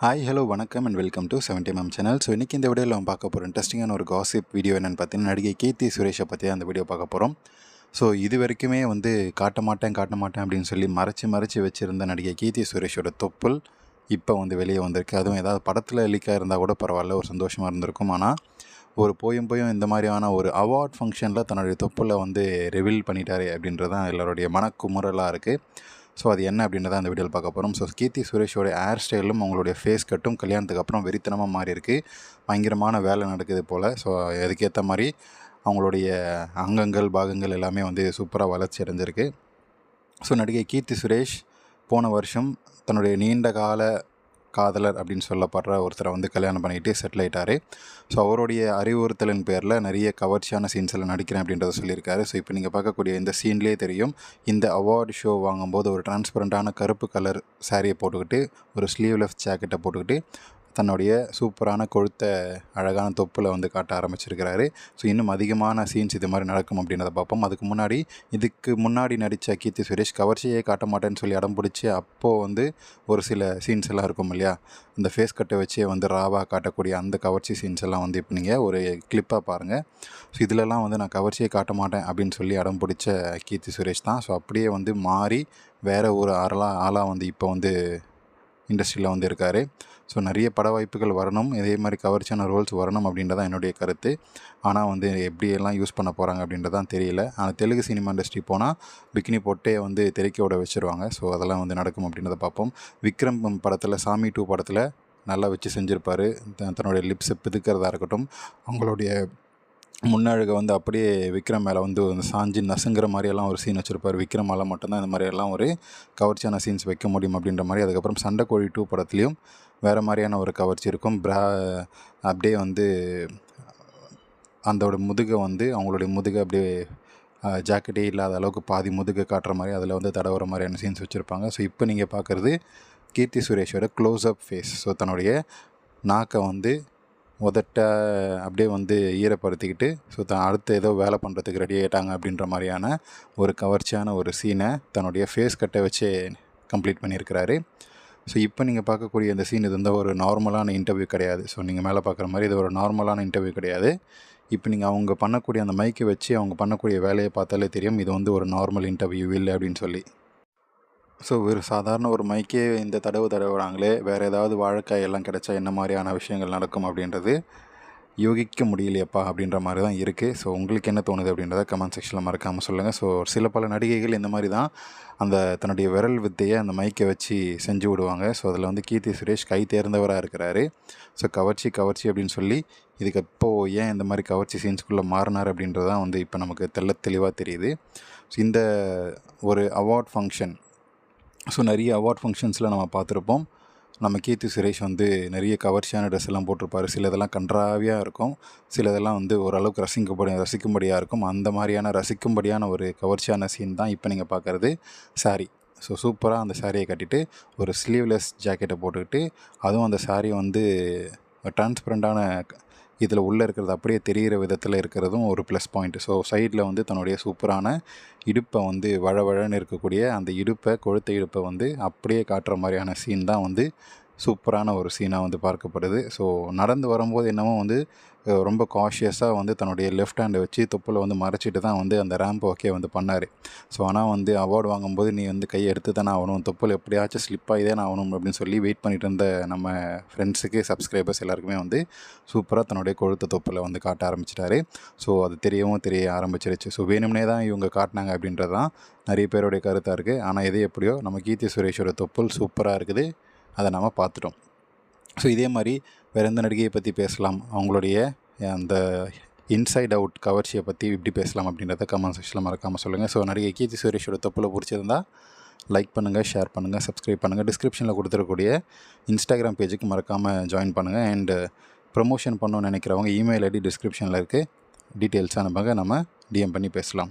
Hi hello வணக்கம் and welcome to seventy ma'am channel so இன்றைக்கி இந்த வீடியோவில் நம்ம பார்க்க போகிறோம் இன்ட்ரெஸ்டிங்கான ஒரு காசிப் வீடியோ என்னென்னு பார்த்தீங்கன்னா நடிகை கீர்த்தி சுரேஷை பற்றி அந்த வீடியோ பார்க்க போகிறோம் ஸோ இது வரைக்குமே வந்து காட்ட மாட்டேன் காட்ட மாட்டேன் அப்படின்னு சொல்லி மறைச்சி மறைச்சி வச்சுருந்த நடிகை கீர்த்தி சுரேஷோட தொப்புள் இப்போ வந்து வெளியே வந்திருக்கு. அதுவும் ஏதாவது படத்தில் லீக்காக இருந்தால் கூட பரவாயில்ல ஒரு சந்தோஷமாக இருந்திருக்கும். ஆனால் ஒரு போயும் போயும் இந்த மாதிரியான ஒரு அவார்ட் ஃபங்க்ஷனில் தன்னுடைய தொப்புளை வந்து ரிவீல் பண்ணிட்டாரு அப்படின்றது தான் எல்லோருடைய மனக்குமுறலாக இருக்குது ஸோ அது என்ன அப்படின்றத அந்த வீடியோவில் பார்க்க போகிறோம் ஸோ கீர்த்தி சுரேஷோட ஹேர் ஸ்டைலும் அவங்களுடைய ஃபேஸ் கட்டும் கல்யாணத்துக்கு அப்புறம் வெறித்தனமாக மாறி இருக்கு. பயங்கரமான வேலை நடக்குது போல். ஸோ அதுக்கேற்ற மாதிரி அவங்களுடைய அங்கங்கள் பாகங்கள் எல்லாமே வந்து சூப்பராக வளர்ச்சி அடைஞ்சிருக்கு. ஸோ நடிகை கீர்த்தி சுரேஷ் போன வருஷம் தன்னுடைய நீண்ட கால காதலர் அப்படின்னு சொல்லப்படுற ஒருத்தரை வந்து கல்யாணம் பண்ணிட்டு செட்டில் ஆகிட்டாரு ஸோ அவருடைய அறிவுறுத்தலின் பேரில் நிறைய கவர்ச்சியான சீன்ஸில் நடிக்கிறேன் அப்படின்றத சொல்லியிருக்காரு. ஸோ இப்போ நீங்கள் பார்க்கக்கூடிய இந்த சீன்லேயே தெரியும் இந்த அவார்டு ஷோ வாங்கும்போது ஒரு டிரான்ஸ்பரண்ட்டான கருப்பு கலர் சாரியை போட்டுக்கிட்டு ஒரு ஸ்லீவ்லெஸ் ஜாக்கெட்டை போட்டுக்கிட்டு தன்னுடைய சூப்பரான கொழுத்த அழகான தொப்பில் வந்து காட்ட ஆரம்பிச்சிருக்கிறாரு. ஸோ இன்னும் அதிகமான சீன்ஸ் இது மாதிரி நடக்கும் அப்படின்றத பார்ப்போம். அதுக்கு முன்னாடி இதுக்கு முன்னாடி நடித்த கீர்த்தி சுரேஷ் கவர்ச்சியே காட்ட மாட்டேன்னு சொல்லி அடம் பிடிச்சி அப்போது வந்து ஒரு சில சீன்ஸ் எல்லாம் இருக்கும் இல்லையா? அந்த ஃபேஸ் கட்டை வச்சே வந்து ராவாக காட்டக்கூடிய அந்த கவர்ச்சி சீன்ஸ் எல்லாம் வந்து இப்போ நீங்கள் ஒரு கிளிப்பாக பாருங்கள் ஸோ இதிலலாம் வந்து நான் கவர்ச்சியே காட்ட மாட்டேன் அப்படின்னு சொல்லி அடம் பிடிச்ச கீர்த்தி சுரேஷ் தான். ஸோ அப்படியே வந்து மாறி வேறு ஒரு ஆளாக ஆளாக வந்து இப்போ வந்து இண்டஸ்ட்ரியில் வந்து இருக்கார். ஸோ நிறைய பட வாய்ப்புகள் வரணும். இதே மாதிரி கவர்ச்சியான ரோல்ஸ் வரணும் அப்படின்றதான் என்னுடைய கருத்து. ஆனால் வந்து எப்படியெல்லாம் யூஸ் பண்ண போகிறாங்க அப்படின்றதான் தெரியல. ஆனால் தெலுங்கு சினிமா இண்டஸ்ட்ரி போனால் பிக்னி போட்டே வந்து தெறிக்க விட வச்சுருவாங்க. ஸோ அதெல்லாம் வந்து நடக்கும் அப்படின்றத பார்ப்போம். விக்ரம் படத்தில் சாமி டூ படத்தில் நல்லா வச்சு செஞ்சுருப்பார். தன்னுடைய லிப்ஸை பிதுக்கிறதா இருக்கட்டும். அவங்களுடைய முன்னழகை வந்து அப்படியே விக்ரம் மேலே வந்து சாஞ்சு சாஞ்சி நசுங்கிற மாதிரியெல்லாம் ஒரு சீன் வச்சுருப்பார். விக்ரமால மட்டும்தான் இந்த மாதிரியெல்லாம் ஒரு கவர்ச்சியான சீன்ஸ் வைக்க முடியும் அப்படின்ற மாதிரி. அதுக்கப்புறம் சண்டை கோழி டூ படத்துலேயும் வேறு மாதிரியான ஒரு கவர்ச்சி இருக்கும். ப்ரா அப்படியே வந்து அந்தோட முதுகை வந்து அவங்களுடைய முதுகை அப்படியே ஜாக்கெட்டே இல்லாத அளவுக்கு பாதி முதுகை காட்டுற மாதிரி அதில் வந்து தடவுற மாதிரியான சீன்ஸ் வச்சுருப்பாங்க. ஸோ இப்போ நீங்கள் பார்க்குறது கீர்த்தி சுரேஷோட க்ளோஸ் அப் ஃபேஸ் ஸோ தன்னுடைய நாக்கை வந்து உதட்ட அப்படியே வந்து ஈரப்படுத்திக்கிட்டு ஸோ த அடுத்து ஏதோ வேலை பண்ணுறதுக்கு ரெடி ஆகிட்டாங்க அப்படின்ற மாதிரியான ஒரு கவர்ச்சியான ஒரு சீனை தன்னுடைய ஃபேஸ் கட்டை வச்சு கம்ப்ளீட் பண்ணியிருக்கிறாரு. ஸோ இப்போ நீங்கள் பார்க்கக்கூடிய இந்த சீன் இது வந்து ஒரு நார்மலான இன்டர்வியூ கிடையாது. ஸோ நீங்கள் மேலே பார்க்குற மாதிரி இது ஒரு நார்மலான இன்டர்வியூ கிடையாது. இப்போ நீங்கள் அவங்க பண்ணக்கூடிய அந்த மைக்கை வச்சு அவங்க பண்ணக்கூடிய வேலையை பார்த்தாலே தெரியும் இது வந்து ஒரு நார்மல் இன்டர்வியூ இல்லை அப்படின்னு சொல்லி. ஸோ ஒரு சாதாரண ஒரு மைக்கே இந்த தடவு தடவுறாங்களே வேறு ஏதாவது வாழைக்காய் எல்லாம் கிடைச்சா என்ன மாதிரியான விஷயங்கள் நடக்கும் அப்படின்றது யோகிக்க முடியலையப்பா அப்படின்ற மாதிரி தான் இருக்குது ஸோ உங்களுக்கு என்ன தோணுது அப்படின்றத கமெண்ட் செக்ஷனில் மறக்காமல் சொல்லுங்கள் ஸோ சில பல நடிகைகள் இந்த மாதிரி தான் அந்த தன்னுடைய விரல் வித்தையை அந்த மைக்கை வச்சு செஞ்சு விடுவாங்க. ஸோ அதில் வந்து கீர்த்தி சுரேஷ் கை தேர்ந்தவராக இருக்கிறாரு. ஸோ கவர்ச்சி கவர்ச்சி அப்படின்னு சொல்லி இதுக்கு எப்போ ஏன் இந்த மாதிரி கவர்ச்சி சீன்ஸ்குள்ளே மாறினார் அப்படின்றது தான் வந்து இப்போ நமக்கு தெல்ல தெளிவாக தெரியுது. ஸோ இந்த ஒரு அவார்ட் ஃபங்க்ஷன் ஸோ நிறைய அவார்ட் ஃபங்க்ஷன்ஸில் நம்ம பார்த்துருப்போம். நம்ம கீர்த்தி சுரேஷ் வந்து நிறைய கவர்ச்சியான ட்ரெஸ் எல்லாம் போட்டிருப்பாரு. சிலதெல்லாம் கன்றாவியாக இருக்கும். சிலதெல்லாம் வந்து ஓரளவுக்கு ரசிக்கப்படி ரசிக்கும்படியாக இருக்கும். அந்த மாதிரியான ரசிக்கும்படியான ஒரு கவர்ச்சியான சீன் தான் இப்போ நீங்கள் பார்க்குறது சாரி ஸோ சூப்பராக அந்த சாரியை கட்டிட்டு ஒரு ஸ்லீவ்லெஸ் ஜாக்கெட்டை போட்டுக்கிட்டு அதுவும் அந்த சாரீ வந்து டிரான்ஸ்பரண்ட்டான இதில் உள்ளே இருக்கிறது அப்படியே தெரிகிற விதத்தில் இருக்கிறதும் ஒரு ப்ளஸ் பாயிண்ட் ஸோ சைடில் வந்து தன்னுடைய சூப்பரான இடுப்பை வந்து வழவழன்னு இருக்கக்கூடிய அந்த இடுப்பை கொழுத்த இடுப்பை வந்து அப்படியே காட்டுற மாதிரியான சீன் தான் வந்து சூப்பரான ஒரு சீனாக வந்து பார்க்கப்படுது. ஸோ நடந்து வரும்போது என்னமோ வந்து ரொம்ப காஷியஸாக வந்து தன்னுடைய லெஃப்ட் ஹேண்டை வச்சு தொப்பில் வந்து மறைச்சிட்டு தான் வந்து அந்த ரேம்ப் ஓகே வந்து பண்ணார். ஸோ ஆனால் வந்து அவார்டு வாங்கும்போது நீ வந்து கையை எடுத்து தானே ஆகணும் தொப்பில் எப்படியாச்சும் ஸ்லிப் ஆகி தானே ஆகணும் அப்படின்னு சொல்லி வெயிட் பண்ணிட்டு இருந்த நம்ம ஃப்ரெண்ட்ஸுக்கு சப்ஸ்கிரைபர்ஸ் எல்லாருக்குமே வந்து சூப்பராக தன்னுடைய கொழுத்த தொப்பில் வந்து காட்ட ஆரம்பிச்சிட்டாரு. ஸோ அது தெரியவும் தெரிய ஆரம்பிச்சிருச்சு. ஸோ வேணும்னே தான் இவங்க காட்டினாங்க அப்படின்றது தான் நிறைய பேருடைய கருத்தாக இருக்குது ஆனால் எது எப்படியோ நம்ம கீர்த்தி சுரேஷோட தொப்புள் சூப்பராக இருக்குது. அதை நாம் பார்த்துட்டோம். ஸோ இதே மாதிரி வேறு எந்த நடிகையை பற்றி பேசலாம்? அவங்களுடைய அந்த இன்சைட் அவுட் கவர்ச்சியை பற்றி இப்படி பேசலாம் அப்படின்றத கமெண்ட் செக்ஷனில் மறக்காமல் சொல்லுங்கள் ஸோ நடிகை கீர்த்தி சுரேஷோட தொப்பில் பிடிச்சிருந்தா லைக் பண்ணுங்கள் ஷேர் பண்ணுங்கள் சப்ஸ்கிரைப் பண்ணுங்கள் டிஸ்கிரிப்ஷனில் கொடுத்துருக்கூடிய இன்ஸ்டாகிராம் பேஜுக்கு மறக்காமல் ஜாயின் பண்ணுங்கள் அண்டு ப்ரொமோஷன் பண்ணணும்னு நினைக்கிறவங்க இமெயில் ஐடி டிஸ்கிரிப்ஷனில் இருக்குது டீட்டெயில்ஸ் அனுப்புங்க நம்ம டிஎம் பண்ணி பேசலாம்.